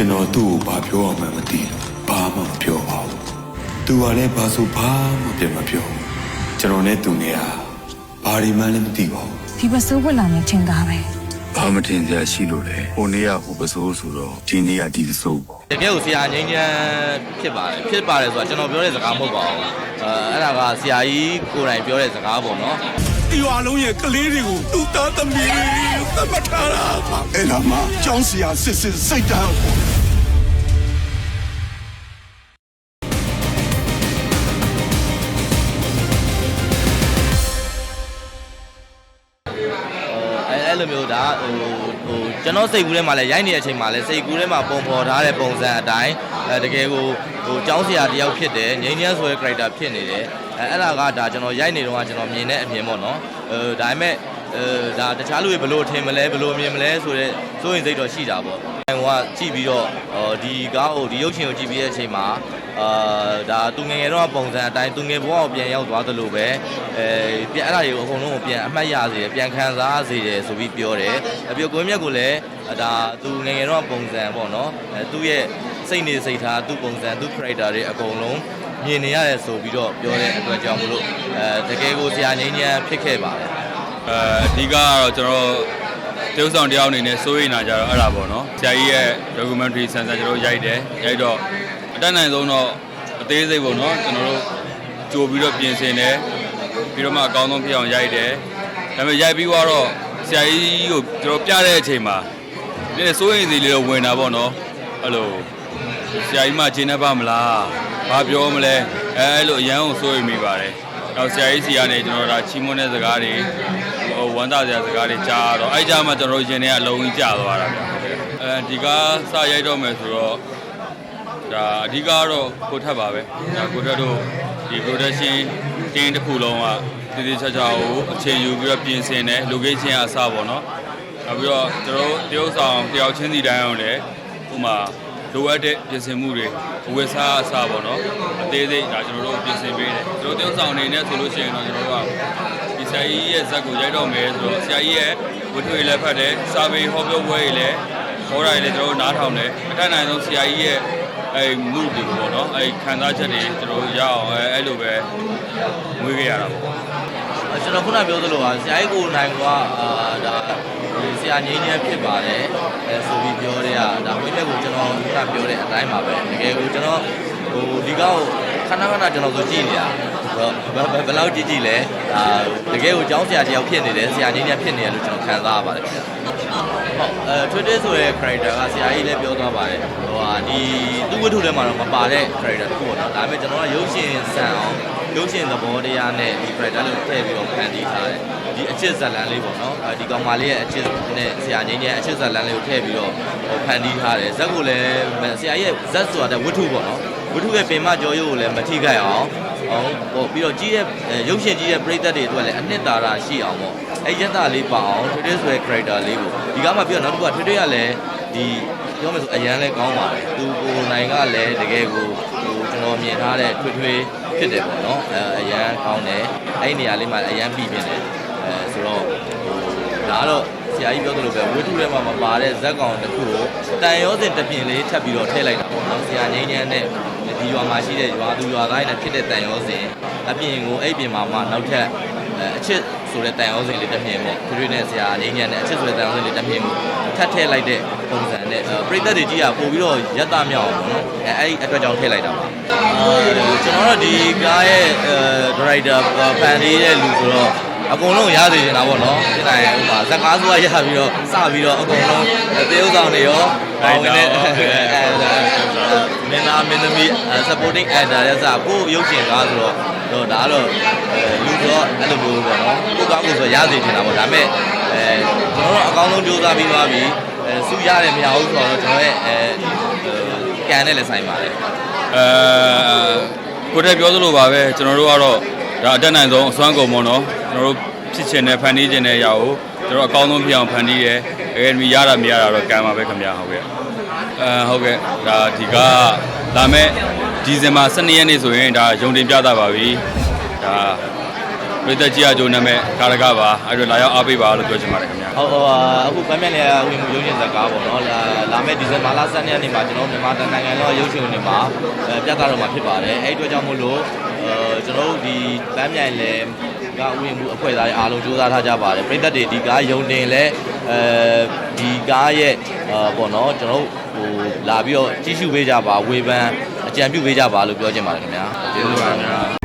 ကျွန်တော်သူ့ကိုဘာပြောရမှန်းမသိလို့ဘာမှမပြောပါဘူးသူကလည်းဘာဆိုဘာမှပြန်မပြောဘူးကျွန်တော်နဲ့သူနဲ့ဟာဘာဒီမှန်းလည်းမသိပါဘူးဒီပစိုးဝင်လာနေထင်တာပဲဘာမတင်စရာရှိလို့လဲဟိုနေ့ကဟိုပစိုးဆိုတော့ဒီနေ့ကဒီပစိုးပေါ့တကယ်ကိုဆရာငိမ့်ချမ်းဖြစ်ပါတယ်ဖြစ်ပါတယ်ဆိုတာကျွန်တော်ပြောတဲ့စကားမဟုတ်ပါဘူးအဲအဲ့ဒါကဆရာကြီးကိုယ်တိုင်ပြောတဲ့စကားပေါ့နော်ဒီရွာလုံးရဲ့ကလေးတွေကိုသူ့သားသမီးတွေသတ်မှတ်ထားတာအဲ့ဒါမှကျောင်းဆရာစစ်စစ်စိတ်တ အဲအဲ့လိုမျိုးဒါဟိုဟိုကျွန်တော်စိတ်ကူးထဲမှာလည်းရိုက်နေတဲ့အချိန်မှာလည်းစိတ်ကူးထဲမှာပုံဖော်ထားတဲ့ပုံစံအတိုင်းအဲတကယ်ကိုဟိုကျောင်းဆရာတယောက်ဖြစ်တယ်ငိမ့်ချမ်းဆိုတဲ့ character ဖြစ်နေတယ်အဲအဲ့ဒါကဒါကျွန်တော်ရိုက်နေတော့ကကျွန်တော်မြင်တဲ့အမြင်ပေါ့နော်အဲဒါပေမဲ့အဲဒါတခြားလူတွေဘယ်လိုထင်မလဲဘယ်လိုမြင်မလဲဆိုတော့စိုးရင်စိတ်တော့ရှိတာပေါ့ဟိုကကြည့်ပြီးတော့အော်ဒီကားကိုဒီရုပ်ရှင်ကိုကြည့်ပြီးတဲ့အချိန်မှာ အာဒါသူငယ်ငယ်တော့ပုံစံအတိုင်းသူငယ်ဘဝကိုပြန်ရောက်သွားသလိုပဲအဲပြန်အဲ့ဒါတွေကိုအကုန်လုံးကိုပြန်အမှတ်ရစေတယ်ပြန်ခံစားစေတယ်ဆိုပြီးပြောတယ်အပြိုကိုမြတ်ကိုလည်းဒါသူငယ်ငယ်တော့ပုံစံပေါ့နော်အဲသူ့ရဲ့စိတ်နေစိတ်ထားသူ့ပုံစံသူ့ character တွေအကုန်လုံးမြင်နေရတယ်ဆိုပြီးတော့ပြောတဲ့အတွက်ကြောင့်မလို့အဲတကယ်ကိုဆရာငိမ့်ချမ်းဖြစ်ခဲ့ပါတယ်အဲအဓိကကတော့ကျွန်တော်တေုပ်ဆောင်တယောက်အနေနဲ့စိုးရိမ်တာကြတော့အဲ့ဒါပေါ့နော်ဆရာကြီးရဲ့ documentary ဆန်ဆန်ကျွန်တော်တို့ရိုက်တယ်ရိုက်တော့ အတက်နိုင်ဆုံးတော့အသေးစိတ်ပေါ့နော်ကျွန်တော်တို့ကြိုပြီးတော့ပြင်ဆင်တယ်ပြီးတော့မှအကောင်းဆုံးဖြစ်အောင်ရိုက်တယ်ဒါပေမဲ့ရိုက်ပြီးတော့ဆရာကြီးကိုကျွန်တော်ပြတဲ့အချိန်မှာနည်းနည်းစိုးရိမ်စီလေးတော့ဝင်တာပေါ့နော်အဲ့လိုဆရာကြီးမှဂျင်းနေပါမလားဘာပြောမလဲအဲအဲ့လိုအရန်ကိုစိုးရိမ်မိပါတယ်နောက်ဆရာကြီးစီကနေကျွန်တော်ဒါချီးမွမ်းတဲ့စကားတွေဟိုဝမ်းသာစရာစကားတွေကြားတော့အဲ့ကြမှာကျွန်တော်ရင်ထဲကအလုံးကြီးကြာသွားတာဗျအဲဒီကစရိုက်တော့မယ်ဆိုတော့ ဒါအဓိကကတော့ကိုထက်ပါပဲဒါကိုထက်တို့ဒီ production team တစ်ခုလုံးကတည်တည်ချာချာကိုအချိန်ယူပြီးတော့ပြင်ဆင်တယ် location အစပေါ့နော်နောက်ပြီးတော့ကျွန်တော်တို့တရုတ်ဆောင်တယောက်ချင်းစီတိုင်းအောင်လည်းဥမာလိုအပ်တဲ့ပြင်ဆင်မှုတွေဝယ်စားအစပေါ့နော်အသေးစိတ်ဒါကျွန်တော်တို့ပြင်ဆင်ပေးတယ်ကျွန်တော်တရုတ်ဆောင်အနေနဲ့ဆိုလို့ရှိရင်တော့ကျွန်တော်တို့ကဒီဆရာကြီးရဲ့ဇက်ကိုရိုက်တော့မယ်ဆိုတော့ဆရာကြီးရဲ့ဝတ္ထုတွေလည်းဖတ်တယ်စာပေဟောပြောပွဲတွေလည်းဟောတာတွေလည်းကျွန်တော်တို့နားထောင်တယ်အထက်နိုင်ဆုံးဆရာကြီးရဲ့ အဲမှုတွေပေါ့နော်အဲခံစားချက်တွေကျွန်တော်တို့ရအောင်အဲအဲ့လိုပဲမွေးခဲ့ရတာပေါ့အဲကျွန်တော်ခုနပြောသလိုပါဆရာကြီးကိုနိုင်ကအာဒါဒီဆရာငိမ့်ချမ်းဖြစ်ပါတယ်အဲဆိုပြီးပြောတဲ့ကဒါဝိမဲ့ကိုကျွန်တော်ခုနပြောတဲ့အတိုင်းပါပဲတကယ်ကိုကျွန်တော်ဟိုဒီကောက်ခဏခဏကျွန်တော်ဆိုကြည့်နေတာတော့ဘယ်ဘယ်ဘယ်လောက်ကြည့်ကြည့်လဲဒါတကယ်ကိုကျောင်းဆရာတယောက်ဖြစ်နေတယ်ဆရာငိမ့်ချမ်းဖြစ်နေတယ်လို့ကျွန်တော်ခံစားရပါတယ်ခင်ဗျ ဟုတ်အဲ Twitter ဆိုတဲ့ character ကဆရာကြီးလည်းပြောသွားပါတယ်ဟိုဟာဒီသူ့ဝတ္ထုထဲမှာတော့မပါတဲ့ character တစ်ခုပေါ့နော်ဒါပေမဲ့ကျွန်တော်ကရုပ်ရှင်ဆန်အောင်ရုပ်ရှင်သဘောတရားနဲ့ဒီ character လို့ထည့်ပြီးတော့ဖန်တီးထားတယ်ဒီအချစ်ဇာတ်လမ်းလေးပေါ့နော်အဲဒီကောင်မလေးရဲ့အချစ်နဲ့ဆရာငင်းရဲ့အချစ်ဇာတ်လမ်းလေးကိုထည့်ပြီးတော့ဟိုဖန်တီးထားတယ်ဇက်ကိုလည်းဆရာရဲ့ဇက်ဆိုတာတဲ့ဝတ္ထုပေါ့နော် ဝတ္ထုရဲ့ပင်မကြောရုပ်ကိုလည်းမထိခိုက်အောင်ဟုတ်ဟိုပြီးတော့ကြီးရဲ့ရုပ်ရှင်ကြီးရဲ့ပရိသတ်တွေအတွက်လည်းအနှစ်သာရရှိအောင်ပေါ့အဲရက်တာလေးပါအောင်ထွေထွေဆိုတဲ့ character လေးကိုဒီကမှပြီးတော့နောက်တစ်ခုကထွေထွေကလည်းဒီပြောမယ်ဆိုအရန်လဲကောင်းပါတယ်သူကိုနိုင်ကလည်းတကယ်ကိုဟိုကျွန်တော်မြင်ထားတဲ့ထွေထွေဖြစ်တယ်ပေါ့နော်အဲအရန်ကောင်းတယ်အဲ့ဒီနေရာလေးမှာအရန်ပြီးပြင်းတယ်အဲဆိုတော့ဟိုဒါကတော့ဆရာကြီးပြောသလိုပဲဝိထုထဲမှာမပါတဲ့ဇက်ကောင်တစ်ခုကိုတန်ရောစင်တစ်ပြင်လေးထပ်ပြီးတော့ထည့်လိုက်တာပေါ့နော်ဆရာငိမ့်ငန်းနဲ့ ဒီရွာမှာရှိတဲ့ရွာသူရွာသားတွေနဲ့ဖြစ်တဲ့တန်ရောစင်အပြင်ကိုအဲ့ပြင်မှာမှနောက်ထပ်အဲအချစ်ဆိုတဲ့တန်ရောစင်လေးတစ်ပြင်ပေါ့သူတွေနဲ့ဆရာငိမ့်ငန်းနဲ့အချစ်ဆိုတဲ့တန်ရောစင်လေးတစ်ပြင်ကိုထပ်ထည့်လိုက်တဲ့ပုံစံနဲ့အဲပရိသတ်တွေကြည့်ရပို့ပြီးတော့ရက်သားမြောက်အောင်ပေါ့နော်အဲအဲ့ဒီအတွက်ကြောင့်ထည့်လိုက်တာပါအဲကျွန်တော်တို့ဒီကားရဲ့အဲဒါရိုက်တာဖန်လေးတဲ့လူဆိုတော့အကုန်လုံးရစေချင်တာပေါ့နော်ဖြစ်နိုင်ဥပမာဇက်ကားဆိုရရပြီးတော့စပြီးတော့အကုန်လုံးသေဥဆောင်တွေရောပေါင်းနေတဲ့မ င်းသားမင်းသမီး supporting actor ရဲ့စကိုရုပ်ရှင်ကားဆိုတော့တော့ဒါကတော့လူတော့အဲ့လိုမျိုးပေါ့နော်ကိုကားကိုဆိုရစေချင်တာပေါ့ဒါပေမဲ့အဲကျွန်တော်တို့အကောင်းဆုံးကြိုးစားပြီးသွားပြီအဲစုရတယ်မရဘူးဆိုတော့ကျွန်တော်ရဲ့အဲကန်နဲ့လည်းဆိုင်ပါတယ်အဲကိုတက်ပြောသလိုပါပဲကျွန်တော်တို့ကတော့ဒါအတက်နိုင်ဆုံးအစွမ်းကုန်ပေါ့နော်ကျွန်တော်တို့ဖြစ်ချင်တဲ့ဖန်တီးချင်တဲ့အရာကိုကျွန်တော်အကောင်းဆုံးဖြစ်အောင်ဖန်တီးရဲအကယ်ဒမီရတာမရတာတော့ကံပါပဲခင်ဗျာဟုတ်ကဲ့ အဲဟုတ်ကဲ့ဒါဒီကလာမဲ့ဒီဇင်ဘာ12ရက်နေ့ဆိုရင်ဒါရုံတင်ပြတာပါပြီဒါပြည်သက်ကြီးအကျိုးနာမည်ကာရကပါအဲ့တော့လာရောက်အားပေးပါလို့ပြောချင်ပါတယ်ခင်ဗျာဟုတ်ဟိုအခုဗမ်းမြန်လည်းဝင်မှုရုပ်ရှင်ဇာတ်ကားပေါ့နော်လာလာမယ့်ဒီဇင်ဘာလ7ရက်နေ့မှာကျွန်တော်မြန်မာနိုင်ငံလုံးရုပ်ရှင်တွေမှာအဲပြသတော့မှာဖြစ်ပါတယ်အဲ့အတွက်ကြောင့်မို့လို့အဲကျွန်တော်တို့ဒီဗမ်းမြန်လည်းကဝင်မှုအဖွဲ့သားတွေအားလုံးစူးစမ်းထားကြပါတယ်ပြည်သက်တွေဒီကားယုံတင်လဲအဲဒီကားရဲ့အဲပေါ့နော်ကျွန်တော်တို့ ဟိုလာပြီးတော့ကြီးစုပေးကြပါဝေဖန်အကြံပြုပေးကြပါလို့ပြောချင်ပါတယ်ခင်ဗျာကျေးဇူးပါခင်ဗျာ